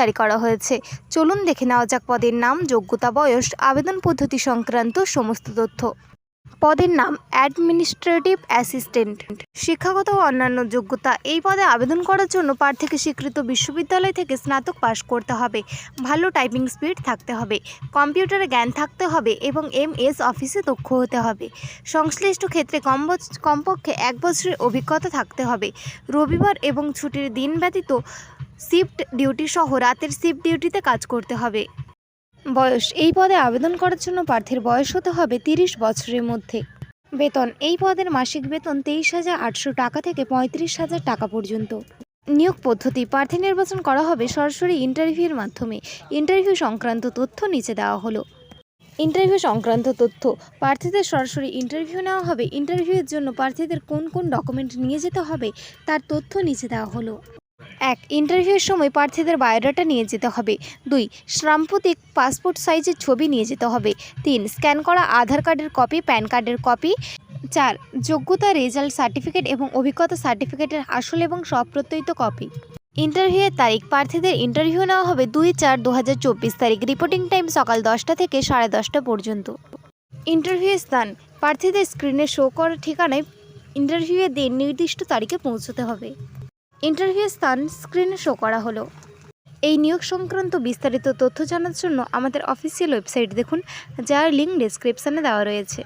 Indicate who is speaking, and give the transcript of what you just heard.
Speaker 1: জারি করা হয়েছে। চলুন দেখে নেওয়া যাক পদের নাম, যোগ্যতা, বয়স, আবেদন পদ্ধতি সংক্রান্ত সমস্ত তথ্য। পদের নাম অ্যাডমিনিস্ট্রেটিভ অ্যাসিস্ট্যান্ট শিক্ষাগত ও অন্যান্য যোগ্যতা, এই পদে আবেদন করার জন্য প্রার্থীকে স্বীকৃত বিশ্ববিদ্যালয় থেকে স্নাতক পাশ করতে হবে। ভালো টাইপিং স্পিড থাকতে হবে। কম্পিউটারে জ্ঞান থাকতে হবে এবং এম এস অফিসে দক্ষ হতে হবে। সংশ্লিষ্ট ক্ষেত্রে কমপক্ষে এক বছরের অভিজ্ঞতা থাকতে হবে। রবিবার এবং ছুটির দিন ব্যতীত শিফট ডিউটি সহ রাতের শিফট ডিউটিতে কাজ করতে হবে। বয়স, এই পদে আবেদন করার জন্য প্রার্থীর বয়স হতে হবে তিরিশ বছরের মধ্যে। বেতন, এই পদের মাসিক বেতন তেইশ হাজার আটশো টাকা থেকে পঁয়ত্রিশ হাজার টাকা পর্যন্ত। নিয়োগ পদ্ধতি, প্রার্থী নির্বাচন করা হবে সরাসরি ইন্টারভিউর মাধ্যমে। ইন্টারভিউ সংক্রান্ত তথ্য নিচে দেওয়া হলো। ইন্টারভিউ সংক্রান্ত তথ্য, প্রার্থীদের সরাসরি ইন্টারভিউ নেওয়া হবে। ইন্টারভিউয়ের জন্য প্রার্থীদের কোন কোন ডকুমেন্ট নিয়ে যেতে হবে, তার তথ্য নিচে দেওয়া হলো। এক ইন্টারভিউয়ের সময় প্রার্থীদের বায়োডাটা নিয়ে যেতে হবে। দুই, সাম্প্রতিক পাসপোর্ট সাইজের ছবি নিয়ে যেতে হবে। তিন স্ক্যান করা আধার কার্ডের কপি প্যান কার্ডের কপি চার, যোগ্যতা রেজাল্ট সার্টিফিকেট এবং অভিজ্ঞতা সার্টিফিকেটের আসল এবং সপ্রত্যয়িত কপি ইন্টারভিউয়ের তারিখ, প্রার্থীদের ইন্টারভিউ নেওয়া হবে দুই চার দু তারিখ। রিপোর্টিং টাইম সকাল দশটা থেকে সাড়ে দশটা পর্যন্ত। ইন্টারভিউয়ের স্থান, প্রার্থীদের স্ক্রিনে শো করা ঠিকানায় ইন্টারভিউয়ের দিন নির্দিষ্ট তারিখে পৌঁছতে হবে। ইন্টারভিউ স্থান স্ক্রিনে শো করা হলো। এই নিয়োগ সংক্রান্ত বিস্তারিত তথ্য জানার জন্য আমাদের অফিসিয়াল ওয়েবসাইট দেখুন, যার লিঙ্ক ডেসক্রিপশানে দেওয়া রয়েছে।